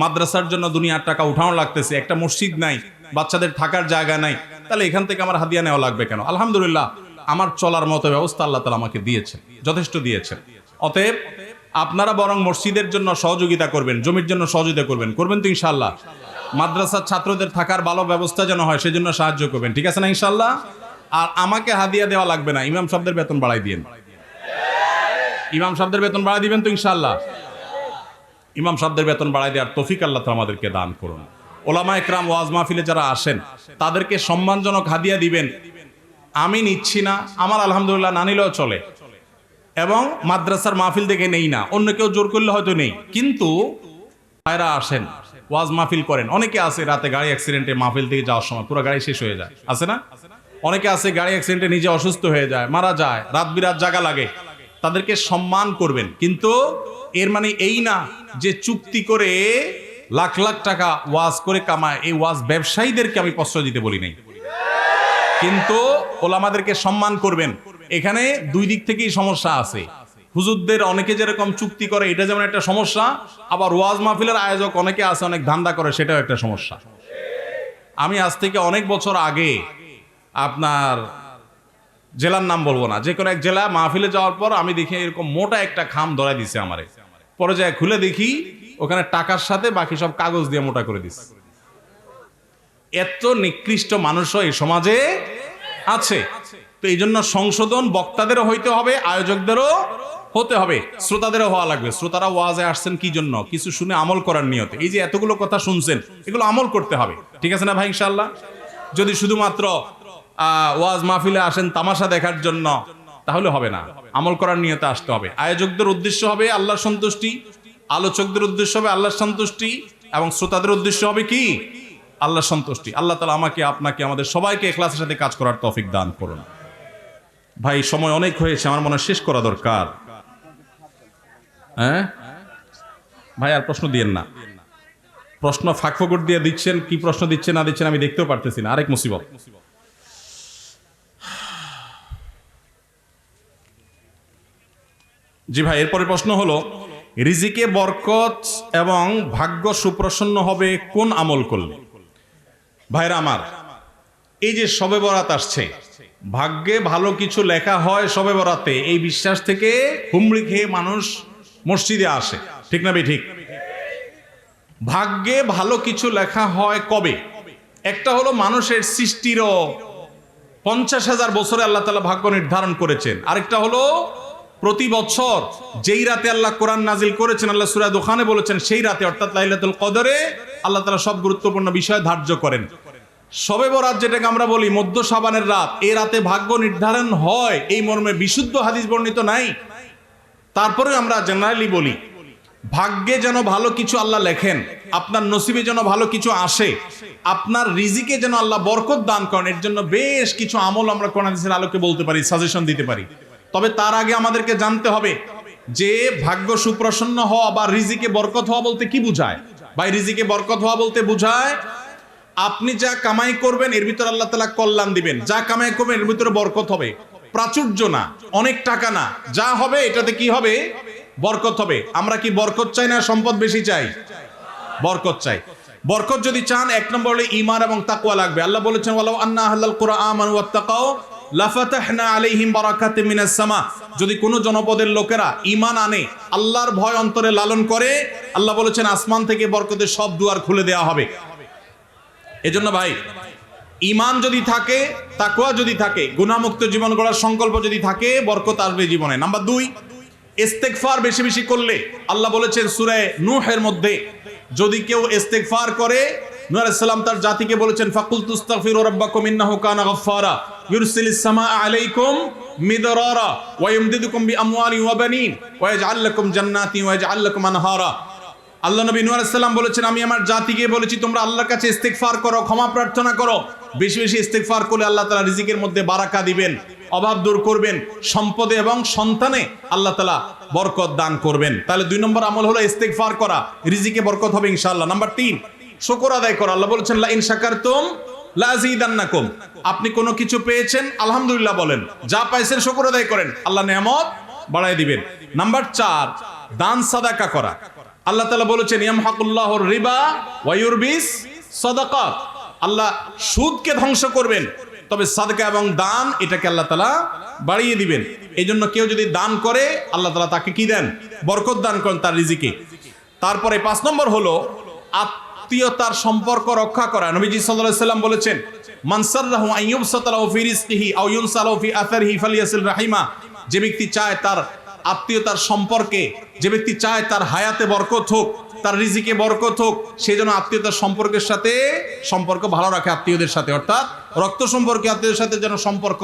মাদ্রাসার জন্য দুনিয়ার টাকা উঠানো লাগতেছে, একটা মসজিদ নাই, বাচ্চাদের থাকার জায়গা নাই, তাহলে এখান থেকে আমার হাদিয়া নেওয়া লাগবে কেন? আলহামদুলিল্লাহ, আমার চলার মতো ব্যবস্থা আল্লাহ তালা আমাকে দিয়েছেন, যথেষ্ট দিয়েছেন। অতএব আপনারা বরং মসজিদের জন্য সহযোগিতা করবেন, জমির জন্য সহযোগিতা করবেন করবেন তো ইনশাল্লাহ মাদ্রাসার ছাত্রদের থাকার ভালো ব্যবস্থা যেন হয়, সেজন্য সাহায্য করবেন, ঠিক আছে না ইনশাল্লাহ আর আমাকে হাদিয়া দেওয়া লাগবে না, ইমাম সাহেবদের বেতন বাড়াই দিন ইমাম সাহেবদের বেতন বাড়াই দিবেন তো ইনশাল্লাহ ইমাম সাহেবদের বেতন বাড়াই দেওয়ার তফিক আল্লাহ তাআলা আমাদেরকে দান করুন। ওলামা একরাম ওয়াজ মাহফিলে যারা আসেন, তাদেরকে সম্মানজনক হাদিয়া দিবেন, আমি নিচ্ছি না, আমার আলহামদুলিল্লাহ না নিলেও চলে। এবং মাদ্রাসার মাহফিল দেখে নেই না, অন্য কেউ জোর করলে হয়তো নেই। কিন্তু ভাইরা আসেন, ওয়াজ মাহফিল করেন। অনেকে আছে রাতে গাড়ি অ্যাক্সিডেন্টে মাহফিল থেকে যাওয়ার সময়, পুরো গাড়ি শেষ হয়ে যায়। আছে না? অনেকে আছে গাড়ি অ্যাক্সিডেন্টে নিজে অসুস্থ হয়ে যায়, মারা যায়, রাত বিরাত জাগা লাগে। তাদেরকে সম্মান করবেন। কিন্তু এর মানে এই না যে চুক্তি করে লাখ লাখ টাকা ওয়াজ করে কামায়, এই ওয়াজ ব্যবসায়ীদেরকে আমি প্রশ্রয় দিতে বলি নাই। কিন্তু ওলামাদেরকে সম্মান করবেন। এখানে দুই দিক থেকেই সমস্যা আছে। হুজুরদের অনেকে যেরকম চুক্তি করে, এটা যেমন একটা সমস্যা, আবার ওয়াজ মাহফিলের আয়োজক অনেকে আছে, অনেক ধান্দা করে, সেটাও একটা সমস্যা। আমি আজ থেকে অনেক বছর আগে আপনার জেলার নাম বলব না। যে কোনো এক জেলা মাহফিলে যাওয়ার পর আমি দেখি এরকম মোটা একটা খাম ধরাই দিছে আমারে। পরে যায় খুলে দেখি ওখানে টাকার সাথে বাকি সব কাগজ দিয়ে মোটা করে দিছে। এত নিকৃষ্ট মানুষও এই সমাজে আছে। তো এই জন্য সংশোধন বক্তাদেরও হইতে হবে, আয়োজকদেরও হতে হবে, শ্রোতাদেরও হওয়া লাগবে। শ্রোতারা ওয়াজে আসছেন কি জন্য? কিছু শুনে আমল করার নিয়তে। এই যে এতগুলো কথা শুনছেন, এগুলো আমল করতে হবে। ঠিক আছে না ভাই ইনশাল্লাহ যদি শুধুমাত্র ওয়াজ মাহফিলে আসেন তামাশা দেখার জন্য। তাহলে হবে না। আমল করার নিয়তে আসতে হবে। আয়োজকদের উদ্দেশ্য হবে আল্লাহর সন্তুষ্টি, আলোচকদের উদ্দেশ্য হবে আল্লাহর সন্তুষ্টি, এবং শ্রোতাদের উদ্দেশ্য হবে কি? আল্লাহর সন্তুষ্টি। আল্লাহ তালা আমাকে, আপনাকে, আমাদের সবাইকে এখলাসের সাথে কাজ করার তৌফিক দান করুন। ভাই, সময় অনেক হয়েছে, আমার মনে শেষ করা দরকার। হ্যাঁ? ভাই, আর প্রশ্ন দিয়েন না। প্রশ্ন ফাঁক ফকর দিয়ে দিচ্ছেন, কি প্রশ্ন দিচ্ছেন, না দিচ্ছেন আমি দেখতেও পারতেছি না। আরেক মুসিবত। জি ভাই এরপরে প্রশ্ন হলো, রিজিকে বরকত এবং ভাগ্য সুপ্রসন্ন হবে কোন আমল করলে? ভাইরা আমার, এই যে সবে বরাত আসছে, ভাগ্যে ভালো কিছু লেখা হয় সবে বরাতে, এই বিশ্বাস থেকে হুমড়ি খেয়ে মানুষ মসজিদে আসে। ঠিক না বে ঠিক? ভাগ্যে ভালো কিছু লেখা হয় কবে? একটা হলো মানুষের সৃষ্টিরও। পঞ্চাশ হাজার বছরে আল্লাহ তালা ভাগ্য নির্ধারণ করেছেন। আরেকটা হলো প্রতি বছর যেই রাতে আল্লাহ কোরআন নাজিল করেছেন, আল্লাহ সুরা দোকানে বলেছেন, সেই রাতে, অর্থাৎ লাইলাতুল কদরে, আল্লাহ তালা সব গুরুত্বপূর্ণ বিষয় ধার্য করেন। সবে বরাত যেটাকে আমরা বলি মধ্য সাবানের রাত এই রাতে ভাগ্য নির্ধারণ হয়, এই মর্মে বিশুদ্ধ হাদিস বর্ণিত নাই। তারপরে আমরা জেনারেলি বলি, ভাগ্যে যেন ভালো কিছু আল্লাহ লেখেন, আপনার নসিবে যেন ভালো কিছু আসে, আপনার রিজিকে যেন আল্লাহ বরকত দান করেন, এর জন্য বেশ কিছু আমল আমরা হাদিসের আলোকে বলতে পারি সাজেশন দিতে পারি। তবে তার আগে আমাদেরকে জানতে হবে যে ভাগ্য সুপ্রসন্ন হওয়া বা রিজিকে বরকত হওয়া বলতে কি বুঝায়? ভাই, রিজিকে বরকত হওয়া বলতে বুঝায় আপনি যা কামাই করবেন, এর ভিতরে আল্লাহ তালা কল্যাণ দিবেন। যা কামাই করবেন, এর ভিতরে বরকত হবে। প্রাচুর্য না, অনেক টাকা না। যা হবে, এটাতে কি হবে? বরকত হবে। আমরা কি বরকত চাই না সম্পদ বেশি চাই? বরকত চাই। বরকত যদি চান, এক নম্বর হলে ইমান এবং তাকওয়া লাগবে। আল্লাহ বলেছেন, ওয়ালাউ আন্না আহলাল কুরআন ওয়া তাকাও যদি কোনো জনপদের লোকেরা ইমান আনে, আল্লাহর ভয় অন্তরে লালন করে, আল্লাহ বলেছেন, আসমান থেকে বরকতের সব দুয়ার খুলে দেওয়া হবে। এজন্য ভাই ইমান যদি থাকে, তাকওয়া যদি থাকে, গুনাহমুক্ত জীবন গড়ার সংকল্প যদি থাকে, বরকত আসবে জীবনে। নাম্বার দুই, ইস্তেগফার বেশি বেশি করলে, আল্লাহ বলেছেন, সূরা নূহের মধ্যে যদি কেউ ইস্তেগফার করে আলাইহিস তার জাতিকে বলেছেন ফাকুল তুস্তাগফিরু রাব্বাকুম ইন্নাহু কানা গাফফারা। ইউরসিলিস সামাআ আলাইকুম মিদরারা ওয়া ইমদিদুকুম বিআমওয়ালি ওয়া বানিন ওয়া ইয়াজআল লাকুম জান্নাতি ওয়া ইয়াজআল লাকুম আনহারা। আল্লাহ নবী আলাইহিস বলেছেন, আমি আমার জাতিকে বলেছি, তোমরা আল্লাহর কাছে ইস্তেগফার করো, ক্ষমা প্রার্থনা করো। বেশি বেশি ইস্তেগফার করলে আল্লাহ তাআলা রিজিকের মধ্যে বারাকা দিবেন, অভাব দূর করবেন, সম্পদে এবং সন্তানে আল্লাহ তালা বরকত দান করবেন। তাহলে দুই নম্বর আমল হলো ইস্তেগফার করা, রিজিকে বরকত হবে ইনশাআল্লাহ। নাম্বার তিন শুকর আদায় করা। আল্লাহ বলেছেন, লা ইন শাকারতুম লাজিদান্নাকুম। আপনি কোনো কিছু পেয়েছেন? আলহামদুলিল্লাহ বলেন। যা পাইছেন শুকর আদায় করেন। আল্লাহ নেয়ামত বাড়ায় দিবেন। নাম্বার চার, দান সাদাকা করা। আল্লাহ তালা বলেছেন ইয়ামহাকুল্লাহর রিবা ওয়ায়ুরবিস সদাকাত। আল্লাহ সুদকে ধ্বংস করবেন, তবে সাদকা এবং দান এটাকে আল্লাহ তালা বাড়িয়ে দিবেন। এই জন্য কেউ যদি দান করে, আল্লাহ তালা তাকে কি দেন? বরকত দান করেন তার রিজিকে। তারপরে পাঁচ নম্বর হলো আত্মীয়তার সম্পর্ক রক্ষা করা। নবীজি সাল্লাল্লাহু সাল্লাম বলেছেন মানসাররাহু আইয়ুবসাতালাহু ফি রিজকিহি আও ইউনসালাহু ফি আথারিহি ফালিয়াসিল রাহিমা যে ব্যক্তি চায় তার আত্মীয়তার সম্পর্কে, যে ব্যক্তি চায় তার হায়াতে বরকত হোক, তার রিজিকে বরকত হোক সেই জন্য আত্মীয়তার সম্পর্কের সাথে সম্পর্ক ভালো রাখে আত্মীয়দের সাথে। অর্থাৎ রক্ত সম্পর্কে আত্মীয়দের সাথে যেন সম্পর্ক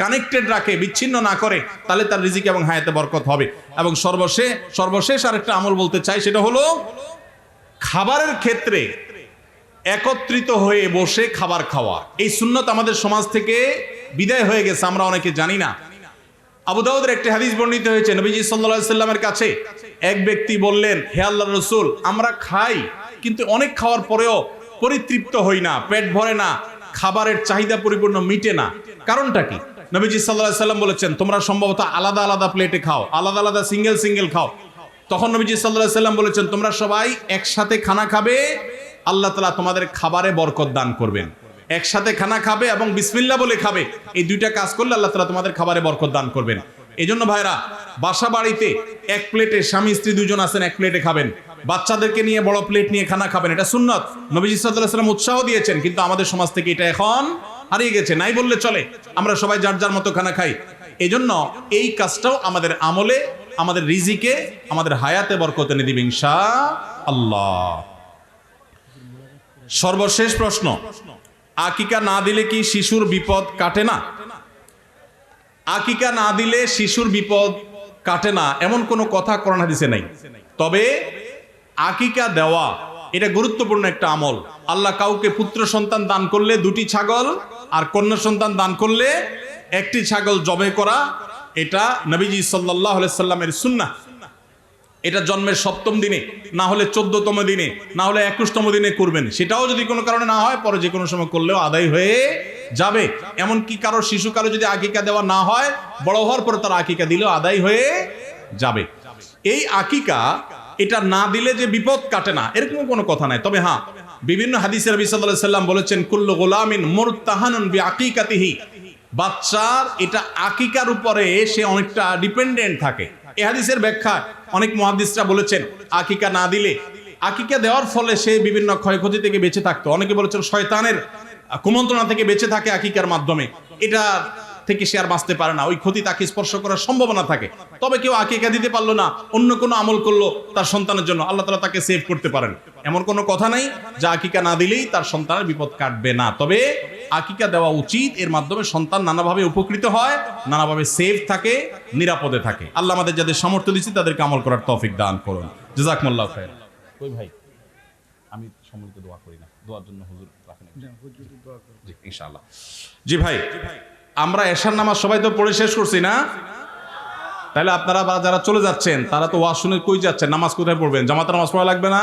কানেক্টেড রাখে, বিচ্ছিন্ন না করে, তাহলে তার রিজিক এবং হায়াতে বরকত হবে। এবং সর্বশেষ সর্বশেষ আরেকটা আমল বলতে চাই, সেটা হলো খাবারের ক্ষেত্রে একত্রিত হয়ে বসে খাবার খাওয়া। এই সুন্নত আমাদের সমাজ থেকে বিদায় হয়ে গেছে, আমরা অনেকে জানি না। আবু দাউদের একটি হাদিস বর্ণিত হয়েছে, নবীজি সাল্লাল্লাহু সাল্লামের কাছে এক ব্যক্তি বললেন, হে আল্লাহ রসুল, আমরা খাই, কিন্তু অনেক খাওয়ার পরেও পরিতৃপ্ত হই না, পেট ভরে না, খাবারের চাহিদা পরিপূর্ণ মিটে না। কারণটা কি? নবীজি সাল্লাল্লাহু সাল্লাম বলেছেন, তোমরা সম্ভবত আলাদা আলাদা প্লেটে খাও, আলাদা আলাদা সিঙ্গেল সিঙ্গেল খাও। তখন নবীজি সাল্লাল্লাহু সাল্লাম বলেছেন, তোমরা সবাই একসাথে খানা খাবে, আল্লাহ তালা তোমাদের খাবারে বরকত দান করবেন। একসাথে খানা খাবে এবং বিসমিল্লা বলে খাবে। এই দুইটা কাজ করলে আল্লাহ তালা তোমাদের খাবারে বরকত দান করবেন। এই জন্য ভাইরা, বাসা বাড়িতে এক প্লেটে স্বামী, স্ত্রী দুজন আছেন, এক প্লেটে খাবেন। বাচ্চাদেরকে নিয়ে বড় প্লেট নিয়ে খানা খাবেন, এটা সুন্নত। নবীজি সাল্লাহ সাল্লাম উৎসাহ দিয়েছেন, কিন্তু আমাদের সমাজ থেকে এটা এখন হারিয়ে গেছে। নাই বললে চলে, আমরা সবাই যার যার মতো খানা খাই। এই জন্য এই কাজটাও আমাদের আমলে আমাদের রিজিকে, আমাদের হায়াতে বরকত এনে দিবে ইনশা আল্লাহ। সর্বশেষ প্রশ্ন, আকিকা না দিলে কি শিশুর বিপদ কাটে না? আকিকা না দিলে শিশুর বিপদ কাটে না, এমন কোনো কথা কোরআন হাদিসে নাই। তবে আকিকা দেওয়া, এটা গুরুত্বপূর্ণ একটা আমল। আল্লাহ কাউকে পুত্র সন্তান দান করলে দুটি ছাগল, আর কন্যা সন্তান দান করলে একটি ছাগল জবে করা এটা নবীজি সাল্লাহ সাল্লামের সুন্না এটা জন্মের সপ্তম দিনে, না হলে চোদ্দতম দিনে, না হলে একুশতম দিনে করবেন। সেটাও যদি কোনো কারণে না হয়, পরে যে কোনো সময় করলেও আদায় হয়ে যাবে। এমনকি কারোর শিশু কারও যদি আকিকা দেওয়া না হয়, বড় হওয়ার পরে তার আকিকা দিলেও আদায় হয়ে যাবে। এই আকিকা, এটা না দিলে যে বিপদ কাটে না, এরকম কোনো কথা নাই। তবে হ্যাঁ বিভিন্ন হাদিসের সাল্লাল্লাহু আলাইহি সাল্লাম বলেছেন, কুল্লু গোলামিন মুরতাহানুন বি আকিকাতিহি বাচ্চার এটা আকিকার উপরে সে অনেকটা ডিপেন্ডেন্ট থাকে। এ হাদিসের ব্যাখ্যা অনেক মহাদিসরা বলেছেন, আকিকা না দিলে। আকিকা দেওয়ার ফলে সে বিভিন্ন ক্ষয়ক্ষতি থেকে বেঁচে থাকতো। অনেকে বলেছেন শয়তানের কুমন্ত্রণা থেকে বেঁচে থাকে আকিকার মাধ্যমে। এটা থেকে সে আর বাঁচতে পারে না। ওই ক্ষতি তাকে স্পর্শ করার সম্ভাবনা থাকে। তবে কেউ আকিকা দিতে পারল না, অন্য কোনো আমল করল তার সন্তানের জন্য। আল্লাহ তালা তাকে সেভ করতে পারেন। এমন কোনো কথা নাই যে আকিকা না দিলেই তার সন্তানের বিপদ কাটবে না। তবে আকিকা দেওয়া উচিত এর মাধ্যমে সন্তান নানাভাবে উপকৃত হয় নানাভাবে সেফ থাকে নিরাপদে থাকে। আল্লাহ আমাদের যাদের সামর্থ্য দিচ্ছি তাদেরকে আমল করার তৌফিক দান করুন। জাজাকমুল্লাহ খায়ের কই ভাই? আমি সম্মিলিত দোয়া করি না। দোয়ার জন্য হুজুর রাখেন জি ইনশাআল্লাহ। জি ভাই আমরা এশার নামাজ সবাই তো পড়ে শেষ করছি না? তাহলে আপনারা বা যারা চলে যাচ্ছেন তারা তো ওয়াজ শুনে কই যাচ্ছেন? নামাজ কোথায় পড়বেন? জামাতের নামাজ পড়া লাগবে না?